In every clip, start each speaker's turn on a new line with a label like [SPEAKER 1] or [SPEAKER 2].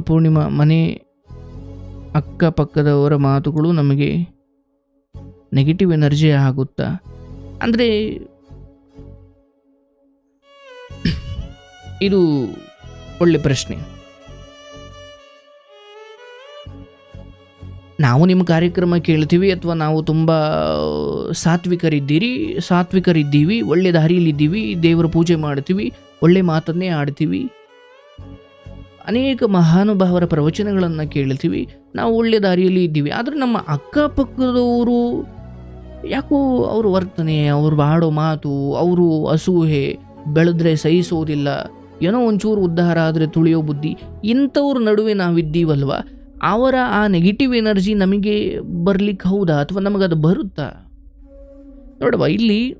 [SPEAKER 1] ಪೂರ್ಣಿಮಾ ಮನೆ ಅಕ್ಕಪಕ್ಕದವರ ಮಾತುಗಳು ನಮಗೆ ನೆಗೆಟಿವ್ ಎನರ್ಜಿ ಆಗುತ್ತಾ? ಅಂದರೆ, ಇದು ಒಳ್ಳೆ ಪ್ರಶ್ನೆ. ನಾವು ನಿಮ್ಮ ಕಾರ್ಯಕ್ರಮ ಕೇಳ್ತೀವಿ ಅಥವಾ ನಾವು ತುಂಬ, ಸಾತ್ವಿಕರಿದ್ದೀರಿ? ಸಾತ್ವಿಕರಿದ್ದೀವಿ, ಒಳ್ಳೆ ದಾರಿಯಲ್ಲಿದ್ದೀವಿ, ದೇವರ ಪೂಜೆ ಮಾಡ್ತೀವಿ, ಒಳ್ಳೆ ಮಾತನ್ನೇ ಆಡ್ತೀವಿ. ಅನೇಕ ಮಹಾನುಭಾವರ ಪ್ರವಚನಗಳನ್ನು ಕೇಳ್ತೀವಿ ನಾವು ಒಳ್ಳೆಯ ದಾರಿಯಲ್ಲಿ ಇದ್ದೀವಿ. ಆದರೆ ನಮ್ಮ ಅಕ್ಕಪಕ್ಕದವರು ಯಾಕೋ ಅವರು ವರ್ತನೆ, ಅವ್ರು ಆಡೋ ಮಾತು, ಅವರು ಅಸೂಹೆ ಬೆಳೆದ್ರೆ ಸಹಿಸೋದಿಲ್ಲ. ಏನೋ ಒಂಚೂರು ಉದ್ಧಾರ ಆದರೆ ತುಳಿಯೋ ಬುದ್ಧಿ. ಇಂಥವ್ರ ನಡುವೆ ನಾವಿದ್ದೀವಲ್ವ? ಅವರ ಆ ನೆಗೆಟಿವ್ ಎನರ್ಜಿ ನಮಗೆ ಬರ್ಲಿಕ್ಕೆ ಹೌದಾ? ಅಥವಾ ನಮಗದು ಬರುತ್ತಾ? ನೋಡವ ಇಲ್ಲಿ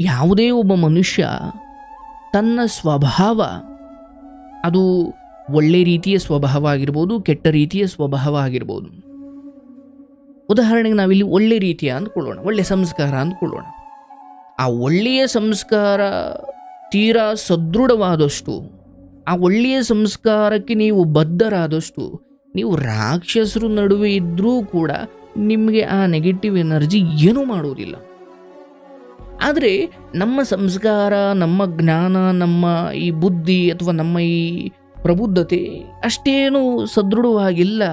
[SPEAKER 1] ಯಾವುದೇ ಒಬ್ಬ ಮನುಷ್ಯ ತನ್ನ ಸ್ವಭಾವ. ಅದು ಒಳ್ಳೆ ರೀತಿಯ ಸ್ವಭಾವ ಆಗಿರ್ಬೋದು ಕೆಟ್ಟ ರೀತಿಯ ಸ್ವಭಾವ ಆಗಿರ್ಬೋದು ಉದಾಹರಣೆಗೆ ನಾವಿಲ್ಲಿ ಒಳ್ಳೆ ರೀತಿಯ ಅಂದ್ಕೊಳ್ಳೋಣ, ಒಳ್ಳೆ ಸಂಸ್ಕಾರ ಅಂದ್ಕೊಳ್ಳೋಣ. ಆ ಒಳ್ಳೆಯ ಸಂಸ್ಕಾರ ತೀರಾ ಸದೃಢವಾದಷ್ಟು, ಆ ಒಳ್ಳೆಯ ಸಂಸ್ಕಾರಕ್ಕೆ ನೀವು ಬದ್ಧರಾದಷ್ಟು, ನೀವು ರಾಕ್ಷಸರು ನಡುವೆ ಇದ್ದರೂ ಕೂಡ ನಿಮಗೆ ಆ ನೆಗೆಟಿವ್ ಎನರ್ಜಿ ಏನೂ ಮಾಡುವುದಿಲ್ಲ ಆದರೆ ನಮ್ಮ ಸಂಸ್ಕಾರ, ನಮ್ಮ ಜ್ಞಾನ, ನಮ್ಮ ಈ ಬುದ್ಧಿ ಅಥವಾ ನಮ್ಮ ಈ ಪ್ರಬುದ್ಧತೆ ಅಷ್ಟೇನು ಸದೃಢವಾಗಿಲ್ಲ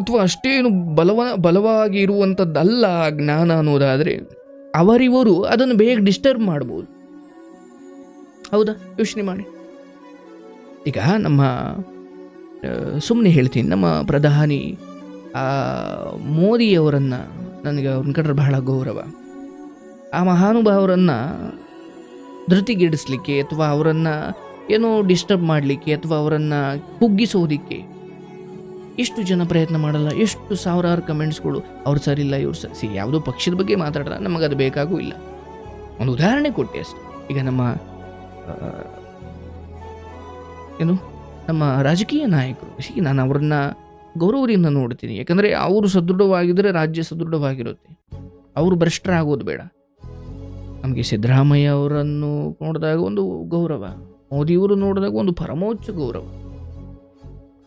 [SPEAKER 1] ಅಥವಾ ಅಷ್ಟೇನು ಬಲವ, ಬಲವಾಗಿ ಇರುವಂಥದ್ದಲ್ಲ ಜ್ಞಾನ ಅನ್ನೋದಾದರೆ ಅವರಿವರು ಅದನ್ನು ಬೇಗ ಡಿಸ್ಟರ್ಬ್ ಮಾಡ್ಬೋದು. ಹೌದಾ? ಯೋಚನೆ ಮಾಡಿ. ಈಗ ನಮ್ಮ ಸುಮ್ಮನೆ ಹೇಳ್ತೀನಿ, ನಮ್ಮ ಪ್ರಧಾನಿ ಮೋದಿಯವರನ್ನು ನನಗೆ ಅವ್ರನ್ನ ಕಂಡ್ರೆ ಬಹಳ ಗೌರವ. ಆ ಮಹಾನುಭಾವರನ್ನು ಧೃತಿಗೆಡಿಸ್ಲಿಕ್ಕೆ ಅಥವಾ ಅವರನ್ನು ಏನೋ ಡಿಸ್ಟರ್ಬ್ ಮಾಡಲಿಕ್ಕೆ ಅಥವಾ ಅವರನ್ನು ಕುಗ್ಗಿಸೋದಿಕ್ಕೆ ಎಷ್ಟು ಜನ ಪ್ರಯತ್ನ ಮಾಡಲ್ಲ, ಎಷ್ಟು ಸಾವಿರಾರು ಕಮೆಂಟ್ಸ್ಗಳು ಅವ್ರು ಸರಿಯಿಲ್ಲ ಇವ್ರು ಸರಿ. ಯಾವುದೋ ಪಕ್ಷದ ಬಗ್ಗೆ ಮಾತಾಡಲ್ಲ ಅದು ಬೇಕಾಗೂ ಇಲ್ಲ. ಒಂದು ಉದಾಹರಣೆ ಕೊಟ್ಟೆ ಅಷ್ಟೆ. ಈಗ ನಮ್ಮ ಏನು, ನಮ್ಮ ರಾಜಕೀಯ ನಾಯಕರು ನಾನು ಅವರನ್ನು ಗೌರವದಿಂದ ನೋಡ್ತೀನಿ. ಯಾಕಂದರೆ ಅವರು ಸದೃಢವಾಗಿದ್ದರೆ ರಾಜ್ಯ ಸದೃಢವಾಗಿರುತ್ತೆ. ಅವರು ಭ್ರಷ್ಟರಾಗೋದು ಬೇಡ. ನಮಗೆ ಸಿದ್ದರಾಮಯ್ಯ ಅವರನ್ನು ನೋಡಿದಾಗ ಒಂದು ಗೌರವ, ಮೋದಿಯವರು ನೋಡಿದಾಗ ಒಂದು ಪರಮೋಚ್ಚ ಗೌರವ.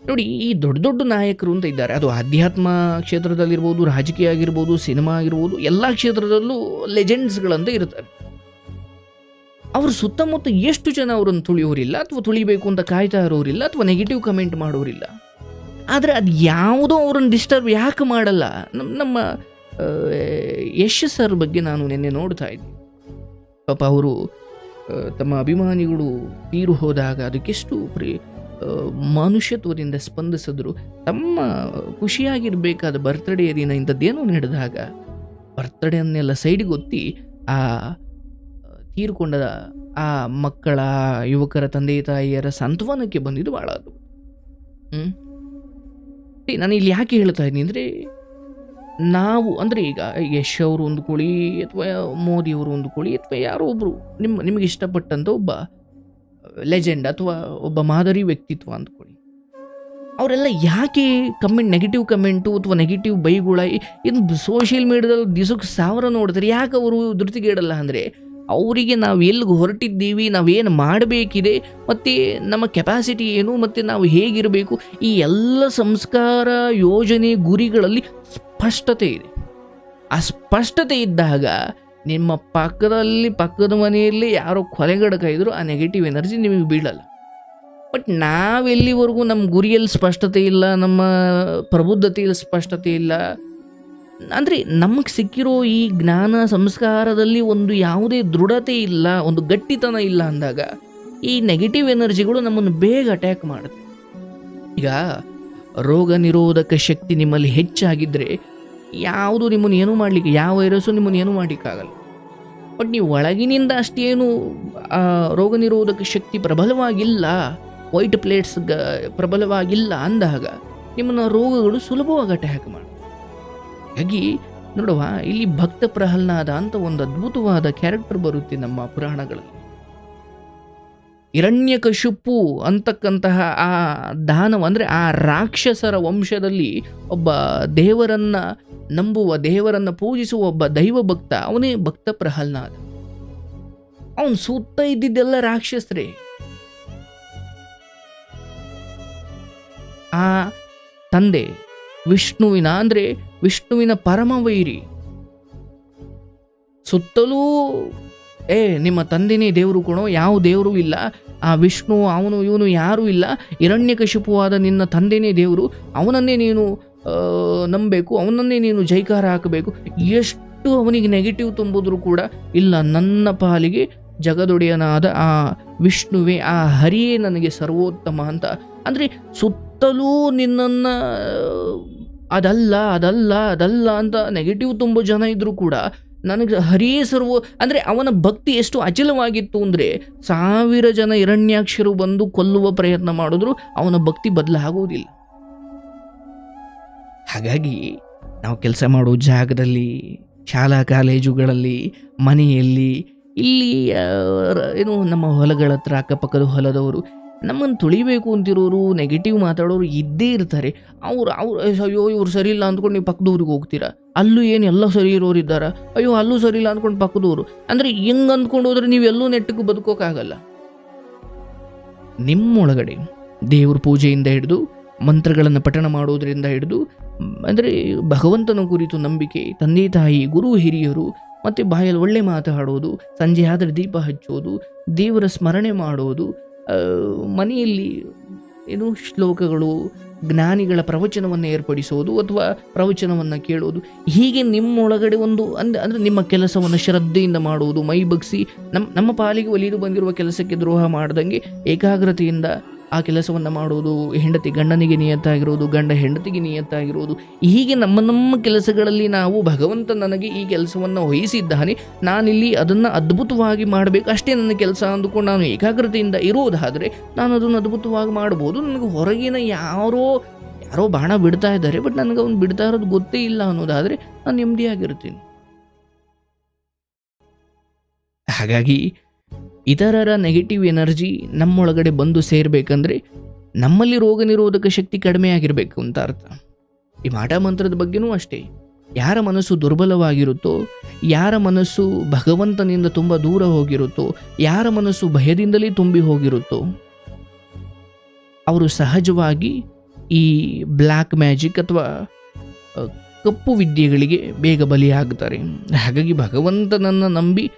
[SPEAKER 1] ನೋಡಿ, ಈ ದೊಡ್ಡ ದೊಡ್ಡ ನಾಯಕರು ಅಂತ ಇದ್ದಾರೆ. ಅದು ಆಧ್ಯಾತ್ಮ ಕ್ಷೇತ್ರದಲ್ಲಿರ್ಬೋದು, ರಾಜಕೀಯ ಆಗಿರ್ಬೋದು, ಸಿನಿಮಾ ಆಗಿರ್ಬೋದು, ಎಲ್ಲ ಕ್ಷೇತ್ರದಲ್ಲೂ ಲೆಜೆಂಡ್ಸ್ಗಳಂತ ಇರ್ತಾರೆ. ಅವ್ರ ಸುತ್ತಮುತ್ತ ಎಷ್ಟು ಜನ ಅವರನ್ನು ತುಳಿಯೋರಿಲ್ಲ ಅಥವಾ ತುಳಿಬೇಕು ಅಂತ ಕಾಯ್ತಾ ಇರೋರಿಲ್ಲ ಅಥವಾ ನೆಗೆಟಿವ್ ಕಮೆಂಟ್ ಮಾಡೋರಿಲ್ಲ. ಆದರೆ ಅದು ಯಾವುದೋ ಅವ್ರನ್ನ ಡಿಸ್ಟರ್ಬ್ ಯಾಕೆ ಮಾಡಲ್ಲ? ನಮ್ಮ ನಮ್ಮ ಸರ್ ಬಗ್ಗೆ ನಾನು ನಿನ್ನೆ ನೋಡ್ತಾ ಇದ್ದೆ ಪಾಪ ಅವರು ತಮ್ಮ ಅಭಿಮಾನಿಗಳು ತೀರು ಹೋದಾಗ ಅದಕ್ಕೆಷ್ಟು ಪ್ರೀ ಮನುಷ್ಯತ್ವದಿಂದ ಸ್ಪಂದಿಸಿದ್ರು. ತಮ್ಮ ಖುಷಿಯಾಗಿರಬೇಕಾದ ಬರ್ತ್ಡೇ ದಿನ ಇಂಥದ್ದೇನೋ ನಡೆದಾಗ ಬರ್ತ್ಡೇನ್ನೆಲ್ಲ ಸೈಡ್ಗೆ ಒತ್ತಿ ಆ, ತೀರ್ಕೊಂಡ ಆ ಮಕ್ಕಳ, ಯುವಕರ ತಂದೆ, ತಾಯಿಯರ ಸಂತ್ವನಕ್ಕೆ ಬಂದಿದ್ದು ಭಾಳ ಅದು ಹ್ಞೂ ನಾನು ಇಲ್ಲಿ ಯಾಕೆ ಹೇಳ್ತಾ ಇದ್ದೀನಿ ಅಂದರೆ ನಾವು, ಅಂದರೆ ಈಗ ಯಶ್ ಅವರು ಅಂದ್ಕೊಳ್ಳಿ ಅಥವಾ ಮೋದಿ ಅವರು ಕೋಳಿ ಅಥವಾ ಯಾರೋ ಒಬ್ಬರು ನಿಮ್ಮ, ನಿಮಗೆ ಇಷ್ಟಪಟ್ಟಂಥ ಒಬ್ಬ ಲೆಜೆಂಡ್ ಅಥವಾ ಒಬ್ಬ ಮಾದರಿ ವ್ಯಕ್ತಿತ್ವ ಅಂದ್ಕೊಳ್ಳಿ ಅವರೆಲ್ಲ ಯಾಕೆ ಕಮೆಂಟ್ ನೆಗೆಟಿವ್ ಕಮೆಂಟು ಅಥವಾ ನೆಗೆಟಿವ್ ಬೈಗುಳ ಇನ್ನು ಸೋಷಿಯಲ್ ಮೀಡಿಯಾದಲ್ಲಿ ದಿವಸಕ್ಕೆ ಸಾವಿರ ನೋಡ್ತಾರೆ, ಯಾಕೆ ಅವರು ಧೃತಿಗೇಡಲ್ಲ ಅಂದರೆ, ಅವರಿಗೆ ನಾವು ಎಲ್ಲಿಗೆ ಹೊರಟಿದ್ದೀವಿ ನಾವೇನು ಮಾಡಬೇಕಿದೆ, ಮತ್ತು ನಮ್ಮ ಕೆಪಾಸಿಟಿ ಏನು, ಮತ್ತು ನಾವು ಹೇಗಿರಬೇಕು, ಈ ಎಲ್ಲ ಸಂಸ್ಕಾರ ಯೋಜನೆ ಗುರಿಗಳಲ್ಲಿ ಸ್ಪಷ್ಟತೆ ಇದೆ. ಆ ಸ್ಪಷ್ಟತೆ ಇದ್ದಾಗ ನಿಮ್ಮ ಪಕ್ಕದಲ್ಲಿ ಪಕ್ಕದ ಮನೆಯಲ್ಲಿ ಯಾರೋ ಕೊಲೆಗಡಕಾಯಿದ್ರು ಆ ನೆಗೆಟಿವ್ ಎನರ್ಜಿ ನಿಮಗೆ ಬೀಳಲ್ಲ. ಬಟ್ ನಾವೆಲ್ಲಿವರೆಗೂ ನಮ್ಮ ಗುರಿಯಲ್ಲಿ ಸ್ಪಷ್ಟತೆ ಇಲ್ಲ, ನಮ್ಮ ಪ್ರಬುದ್ಧತೆಯಲ್ಲಿ ಸ್ಪಷ್ಟತೆ ಇಲ್ಲ. ಅಂದರೆ ನಮಗೆ ಸಿಕ್ಕಿರೋ ಈ ಜ್ಞಾನ ಸಂಸ್ಕಾರದಲ್ಲಿ ಒಂದು ಯಾವುದೇ ದೃಢತೆ ಇಲ್ಲ, ಒಂದು ಗಟ್ಟಿತನ ಇಲ್ಲ ಅಂದಾಗ ಈ ನೆಗೆಟಿವ್ ಎನರ್ಜಿಗಳು ನಮ್ಮನ್ನು ಬೇಗ ಅಟ್ಯಾಕ್ ಮಾಡುತ್ತೆ. ಈಗ ರೋಗ ನಿರೋಧಕ ಶಕ್ತಿ ನಿಮ್ಮಲ್ಲಿ ಹೆಚ್ಚಾಗಿದ್ದರೆ ಯಾವುದು ನಿಮ್ಮನ್ನು ಏನು ಮಾಡಲಿಕ್ಕೆ, ಯಾವ ವೈರಸ್ಸು ನಿಮ್ಮನ್ನು ಏನೂ ಮಾಡಲಿಕ್ಕಾಗಲ್ಲ. ಬಟ್ ನೀವು ಒಳಗಿನಿಂದ ಅಷ್ಟೇನು ರೋಗ ನಿರೋಧಕ ಶಕ್ತಿ ಪ್ರಬಲವಾಗಿಲ್ಲ, ವೈಟ್ ಪ್ಲೇಟ್ಸ್ ಗ, ಪ್ರಬಲವಾಗಿಲ್ಲ ಅಂದಾಗ ನಿಮ್ಮನ್ನು ರೋಗಗಳು ಸುಲಭವಾಗಿ ಅಟ್ಯಾಕ್ ಮಾಡಿ ಹಾಗಾಗಿ ನೋಡುವ, ಇಲ್ಲಿ ಭಕ್ತ ಪ್ರಹ್ಲಾದ ಅಂತ ಒಂದು ಅದ್ಭುತವಾದ ಕ್ಯಾರೆಕ್ಟರ್ ಬರುತ್ತೆ ನಮ್ಮ ಪುರಾಣಗಳಲ್ಲಿ. ಹಿರಣ್ಯಕಶಿಪು ಅಂತಕ್ಕಂತಹ ಆ ದಾನವ ಅಂದರೆ ಆ ರಾಕ್ಷಸರ ವಂಶದಲ್ಲಿ ಒಬ್ಬ ದೇವರನ್ನ ನಂಬುವ, ದೇವರನ್ನ ಪೂಜಿಸುವ ಒಬ್ಬ ದೈವ ಭಕ್ತ, ಅವನೇ ಭಕ್ತ ಪ್ರಹ್ಲಾದ. ಅವನು ಸುತ್ತ ಇದ್ದಿದ್ದೆಲ್ಲ ರಾಕ್ಷಸರೇ. ಆ ತಂದೆ ವಿಷ್ಣುವಿನ ಅಂದರೆ ವಿಷ್ಣುವಿನ ಪರಮ ವೈರಿ ಸುತ್ತಲೂ ಏ, ನಿಮ್ಮ ತಂದೆನೇ ದೇವರು ಕಣೋ ಯಾವ ದೇವರು ಇಲ್ಲ. ಆ ವಿಷ್ಣು, ಅವನು, ಇವನು ಯಾರೂ ಇಲ್ಲ. ಹಿರಣ್ಯಕಶಿಪುವಾದ ನಿನ್ನ ತಂದೆನೇ ದೇವರು. ಅವನನ್ನೇ ನೀನು ನಂಬಬೇಕು. ಅವನನ್ನೇ ನೀನು ಜೈಕಾರ ಹಾಕಬೇಕು. ಎಷ್ಟು ಅವನಿಗೆ ನೆಗೆಟಿವ್ ತುಂಬಿದ್ರು ಕೂಡ ಇಲ್ಲ, ನನ್ನ ಪಾಲಿಗೆ ಜಗದೊಡೆಯನಾದ ಆ ವಿಷ್ಣುವೇ, ಆ ಹರಿಯೇ ನನಗೆ ಸರ್ವೋತ್ತಮ ಅಂತ. ಅಂದರೆ ಸುತ್ತಲೂ ನಿನ್ನನ್ನು ಅದಲ್ಲ ಅದಲ್ಲ ಅದಲ್ಲ ಅಂತ ನೆಗೆಟಿವ್ ತುಂಬ ಜನ ಇದ್ದರೂ ಕೂಡ ನನಗೆ ಹರೀಸರು, ಅಂದರೆ ಅವನ ಭಕ್ತಿ ಎಷ್ಟು ಅಚಲವಾಗಿತ್ತು ಅಂದರೆ ಸಾವಿರ ಜನ ಹಿರಣ್ಯಾಕ್ಷರು ಬಂದು ಕೊಲ್ಲುವ ಪ್ರಯತ್ನ ಮಾಡಿದ್ರು, ಅವನ ಭಕ್ತಿ ಬದಲಾಗುವುದಿಲ್ಲ. ಹಾಗಾಗಿ ನಾವು ಕೆಲಸ ಮಾಡೋ ಜಾಗದಲ್ಲಿ, ಶಾಲಾ ಕಾಲೇಜುಗಳಲ್ಲಿ, ಮನೆಯಲ್ಲಿ, ಇಲ್ಲಿ ಏನು ನಮ್ಮ ಹೊಲಗಳ ಹತ್ರ, ಅಕ್ಕಪಕ್ಕದ ಹೊಲದವರು ನಮ್ಮನ್ನು ತುಳಿಬೇಕು ಅಂತಿರೋರು ನೆಗೆಟಿವ್ ಮಾತಾಡೋರು ಇದ್ದೇ ಇರ್ತಾರೆ. ಅವ್ರು ಅವ್ರು, ಅಯ್ಯೋ, ಇವ್ರು ಸರಿ ಇಲ್ಲ ಅಂದ್ಕೊಂಡು ನೀವು ಪಕ್ಕದವ್ರಿಗೆ ಹೋಗ್ತೀರಾ? ಅಲ್ಲೂ ಏನು ಎಲ್ಲ ಸರಿ ಇರೋರು ಇದ್ದಾರ? ಅಯ್ಯೋ, ಅಲ್ಲೂ ಸರಿ ಇಲ್ಲ ಅಂದ್ಕೊಂಡು ಪಕ್ಕದವರು ಅಂದರೆ ಹೆಂಗೆ ಅಂದ್ಕೊಂಡು ಹೋದ್ರೆ ನೀವೆಲ್ಲೂ ನೆಟ್ಟಗೂ ಬದುಕೋಕ್ಕಾಗಲ್ಲ? ನಿಮ್ಮೊಳಗಡೆ ದೇವ್ರ ಪೂಜೆಯಿಂದ ಹಿಡಿದು, ಮಂತ್ರಗಳನ್ನು ಪಠಣ ಮಾಡೋದರಿಂದ ಹಿಡಿದು, ಅಂದರೆ ಭಗವಂತನ ಕುರಿತು ನಂಬಿಕೆ, ತಂದೆ ತಾಯಿ, ಗುರು ಹಿರಿಯರು, ಮತ್ತು ಬಾಯಲ್ಲಿ ಒಳ್ಳೆ ಮಾತಾಡೋದು ಸಂಜೆ ಆದರೆ ದೀಪ ಹಚ್ಚೋದು, ದೇವರ ಸ್ಮರಣೆ ಮಾಡೋದು ಮನೆಯಲ್ಲಿ ಏನು ಶ್ಲೋಕಗಳು, ಜ್ಞಾನಿಗಳ ಪ್ರವಚನವನ್ನು ಏರ್ಪಡಿಸೋದು ಅಥವಾ ಪ್ರವಚನವನ್ನು ಕೇಳೋದು, ಹೀಗೆ ನಿಮ್ಮೊಳಗಡೆ ಒಂದು ಅಂದ, ಅಂದರೆ ನಿಮ್ಮ ಕೆಲಸವನ್ನು ಶ್ರದ್ಧೆಯಿಂದ ಮಾಡುವುದು ಮೈ ಬಗ್ಸಿ ನಮ್ಮ ನಮ್ಮ ಪಾಲಿಗೆ ಒಲಿದು ಬಂದಿರುವ ಕೆಲಸಕ್ಕೆ ದ್ರೋಹ ಮಾಡ್ದಂಗೆ ಏಕಾಗ್ರತೆಯಿಂದ ಆ ಕೆಲಸವನ್ನು ಮಾಡುವುದು, ಹೆಂಡತಿ ಗಂಡನಿಗೆ ನಿಯತ್ತಾಗಿರೋದು ಗಂಡ ಹೆಂಡತಿಗೆ ನಿಯತ್ತಾಗಿರೋದು ಹೀಗೆ ನಮ್ಮ ನಮ್ಮ ಕೆಲಸಗಳಲ್ಲಿ ನಾವು ಭಗವಂತ ನನಗೆ ಈ ಕೆಲಸವನ್ನು ವಹಿಸಿದ್ದಾನೆ. ನಾನಿಲ್ಲಿ ಅದನ್ನು ಅದ್ಭುತವಾಗಿ ಮಾಡಬೇಕು. ಅಷ್ಟೇ ನನ್ನ ಕೆಲಸ ಅಂದುಕೊಂಡು ನಾನು ಏಕಾಗ್ರತೆಯಿಂದ ಇರೋದಾದರೆ ನಾನು ಅದನ್ನು ಅದ್ಭುತವಾಗಿ ಮಾಡ್ಬೋದು. ನನಗೆ ಹೊರಗಿನ ಯಾರೋ ಯಾರೋ ಬಾಣ ಬಿಡ್ತಾ ಇದ್ದಾರೆ, ಬಟ್ ನನಗೆ ಅವ್ನು ಬಿಡ್ತಾ ಇರೋದು ಗೊತ್ತೇ ಇಲ್ಲ ಅನ್ನೋದಾದರೆ ನಾನು ನೆಮ್ಮದಿಯಾಗಿರ್ತೀನಿ. ಹಾಗಾಗಿ ಇತರರ ನೆಗೆಟಿವ್ ಎನರ್ಜಿ ನಮ್ಮೊಳಗಡೆ ಬಂದು ಸೇರಬೇಕಂದ್ರೆ ನಮ್ಮಲ್ಲಿ ರೋಗ ನಿರೋಧಕ ಶಕ್ತಿ ಕಡಿಮೆ ಆಗಿರಬೇಕು ಅಂತ ಅರ್ಥ. ಈ ಮಾಟ ಮಂತ್ರದ ಬಗ್ಗೆನೂ ಅಷ್ಟೇ. ಯಾರ ಮನಸ್ಸು ದುರ್ಬಲವಾಗಿರುತ್ತೋ, ಯಾರ ಮನಸ್ಸು ಭಗವಂತನಿಂದ ತುಂಬ ದೂರ ಹೋಗಿರುತ್ತೋ, ಯಾರ ಮನಸ್ಸು ಭಯದಿಂದಲೇ ತುಂಬಿ ಹೋಗಿರುತ್ತೋ, ಅವರು ಸಹಜವಾಗಿ ಈ ಬ್ಲ್ಯಾಕ್ ಮ್ಯಾಜಿಕ್ ಅಥವಾ ಕಪ್ಪು ವಿದ್ಯೆಗಳಿಗೆ ಬೇಗ ಬಲಿಯಾಗ್ತಾರೆ. ಹಾಗಾಗಿ ಭಗವಂತನನ್ನು ನಂಬಿ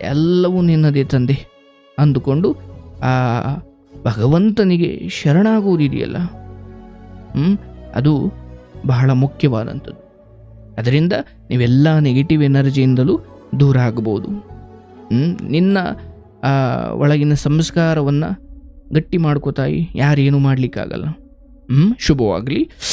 [SPEAKER 1] ಎಲ್ಲವೂ ನಿನ್ನದೇ ತಂದೆ. ಅಂದುಕೊಂಡು, ಆ, ಭಗವಂತನಿಗೆ ಶರಣಾಗುವುದಿದೆಯಲ್ಲ? ಹ್ಞೂ ಅದು ಬಹಳ ಮುಖ್ಯವಾದಂಥದ್ದು. ಅದರಿಂದ ನೀವೆಲ್ಲ ನೆಗೆಟಿವ್ ಎನರ್ಜಿಯಿಂದಲೂ ದೂರ ಆಗಬಹುದು ಹ್ಮ್? ನಿನ್ನ ಒಳಗಿನ ಸಂಸ್ಕಾರವನ್ನು ಗಟ್ಟಿ ಮಾಡ್ಕೋತಾಯಿ ಯಾರೇನು ಮಾಡಲಿಕ್ಕಾಗಲ್ಲ. ಹ್ಞೂ ಶುಭವಾಗಲಿ.